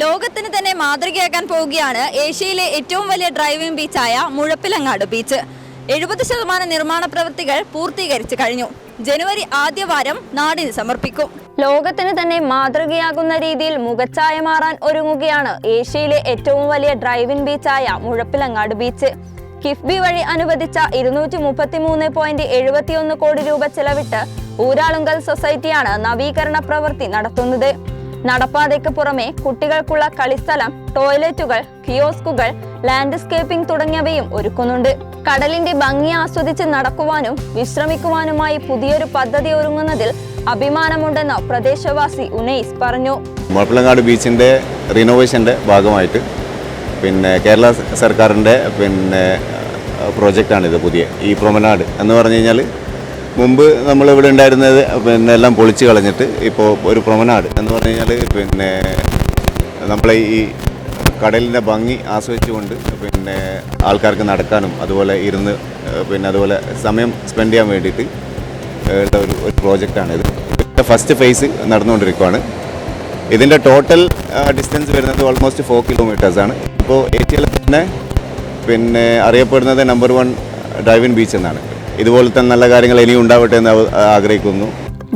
ലോകത്തിന് തന്നെ മാതൃകയാക്കാൻ പോവുകയാണ് ഏഷ്യയിലെ ഏറ്റവും വലിയ ഡ്രൈവിംഗ് ബീച്ചായ മുഴപ്പിലങ്ങാട് ബീച്ച് എഴുപത് ശതമാനം നിർമ്മാണ പ്രവൃത്തികൾ പൂർത്തീകരിച്ചു കഴിഞ്ഞു. ജനുവരി ആദ്യവാരം നാടിന് സമർപ്പിക്കും. ലോകത്തിന് തന്നെ മാതൃകയാകുന്ന രീതിയിൽ മുഖച്ഛായ മാറാൻ ഒരുങ്ങുകയാണ് ഏഷ്യയിലെ ഏറ്റവും വലിയ ഡ്രൈവിംഗ് ബീച്ചായ മുഴപ്പിലങ്ങാട് ബീച്ച് കിഫ്ബി വഴി അനുവദിച്ച ഇരുന്നൂറ്റി മുപ്പത്തി മൂന്ന് പോയിന്റ് എഴുപത്തിയൊന്ന് കോടി രൂപ ചെലവിട്ട് ഊരാളുങ്കൽ സൊസൈറ്റിയാണ് നവീകരണ പ്രവൃത്തി നടത്തുന്നത്. നടപ്പാതയ്ക്ക് പുറമെ കുട്ടികൾക്കുള്ള കളിസ്ഥലം ടോയ്ലറ്റുകൾ കിയോസ്കുകൾ ലാൻഡ്സ്കേപ്പിംഗ് തുടങ്ങിയവയും ഒരുക്കുന്നുണ്ട്. കടലിന്റെ ഭംഗി ആസ്വദിച്ച് നടക്കുവാനും വിശ്രമിക്കുവാനുമായി പുതിയൊരു പദ്ധതി ഒരുങ്ങുന്നതിൽ അഭിമാനമുണ്ടെന്ന് പ്രദേശവാസി ഉനൈസ് പറഞ്ഞു. മുഴപ്പിലങ്ങാട് ബീച്ചിന്റെ റിനോവേഷന്റെ ഭാഗമായിട്ട് പിന്നെ കേരള സർക്കാരിന്റെ പിന്നെ പ്രോജക്റ്റാണിത് പുതിയ. ഈ പ്രൊമനാട് എന്ന് പറഞ്ഞു കഴിഞ്ഞാൽ മുമ്പ് നമ്മൾ ഇവിടെ ഉണ്ടായിരുന്നത് പിന്നെ എല്ലാം പൊളിച്ച് കളഞ്ഞിട്ട് ഇപ്പോൾ ഒരു പ്രൊമനാട് എന്ന് പറഞ്ഞു കഴിഞ്ഞാൽ പിന്നെ നമ്മളെ ഈ കടലിന്റെ ഭംഗി ആസ്വദിച്ചുകൊണ്ട് പിന്നെ ആൾക്കാർക്ക് നടക്കാനും അതുപോലെ ഇരുന്ന് പിന്നെ അതുപോലെ സമയം സ്പെൻഡ് ചെയ്യാൻ വേണ്ടിയിട്ട് ഉള്ള ഒരു ഒരു പ്രോജക്റ്റാണിത് ഫസ്റ്റ് ഫേസ് നടന്നുകൊണ്ടിരിക്കുകയാണ് ഇതിന്റെ ടോട്ടൽ ഡിസ്റ്റൻസ് വരുന്നത് ഓൾമോസ്റ്റ് ഫോർ കിലോമീറ്റേഴ്സാണ് ഇപ്പോൾ ഏറ്റവും തന്നെ പിന്നെ അറിയപ്പെടുന്നത് നമ്പർ വൺ ഡ്രൈവിൻ ബീച്ച് എന്നാണ്. ഇതുപോലത്തെ നല്ല കാര്യങ്ങൾ ഇനിയും ഉണ്ടാവട്ടെ എന്ന് ആഗ്രഹിക്കുന്നു.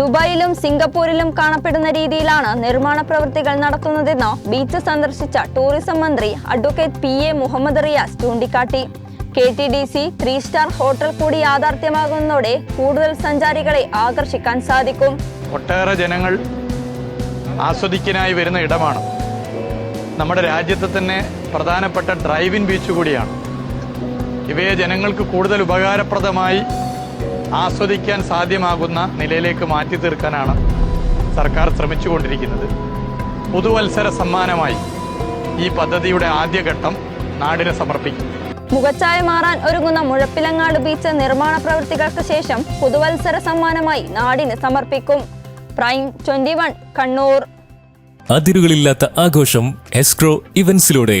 ദുബായിലും സിംഗപ്പൂരിലും കാണപ്പെടുന്ന രീതിയിലാണ് നിർമ്മാണ പ്രവൃത്തികൾ നടത്തുന്നതെന്ന് ബീച്ച് സന്ദർശിച്ച ടൂറിസം മന്ത്രി advocate P A Muhammad Riyas ചൂണ്ടിക്കാട്ടി. K T D C three star hotel കൂടി യാഥാർത്ഥ്യമാകുന്നതോടെ കൂടുതൽ സഞ്ചാരികളെ ആകർഷിക്കാൻ സാധിക്കും. ഒട്ടേറെ ജനങ്ങൾ ആസ്വദിക്കാനായി വരുന്ന ഇടമാണ്. നമ്മുടെ രാജ്യത്തെ തന്നെ പ്രധാനപ്പെട്ട ഡ്രൈവിൻ ബീച്ച് കൂടിയാണ്. ഇവയെ ജനങ്ങൾക്ക് കൂടുതൽ ഉപകാരപ്രദമായി ആസ്വദിക്കാൻ സാധ്യമാകുന്ന നിലയിലേക്ക് മാറ്റി തീർക്കാനാണ് സർക്കാർ ശ്രമിച്ചുകൊണ്ടിരിക്കുന്നത്. പുതുവത്സര സമ്മാനമായി ഈ പദ്ധതിയുടെ ആദ്യഘട്ടം നാടിനെ സമർപ്പിക്കും. മുഖച്ചായ മാറാൻ ഒരുങ്ങുന്ന മുഴപ്പിലങ്ങാട് ബീച്ച് നിർമ്മാണ പ്രവൃത്തികൾക്ക് ശേഷം പുതുവത്സര സമ്മാനമായി നാടിന് സമർപ്പിക്കും. Prime twenty one Kannur. അതിരുകളില്ലാത്ത ആഘോഷം എസ്ക്രോ ഇവന്റ്സിലൂടെ.